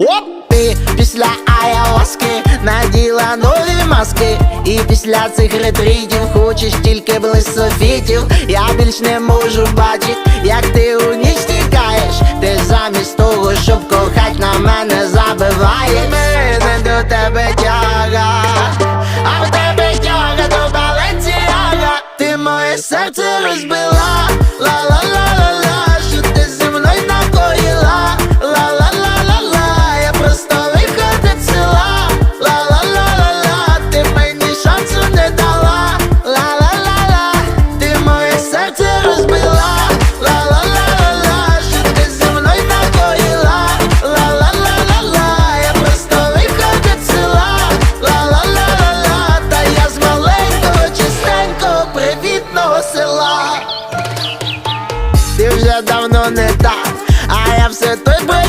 Оп! Ти після ayahuasки наділа нові маски. І після цих ретритів хочеш тільки блисофітів Я більш не можу бачить, як ти у ніч тікаєш. Ти замість того, щоб кохать на мене забиваєш. Мене до тебе тяга, а в тебе тяга до Баленсіага Ти моє серце розбила вже давно не так, а я все той би.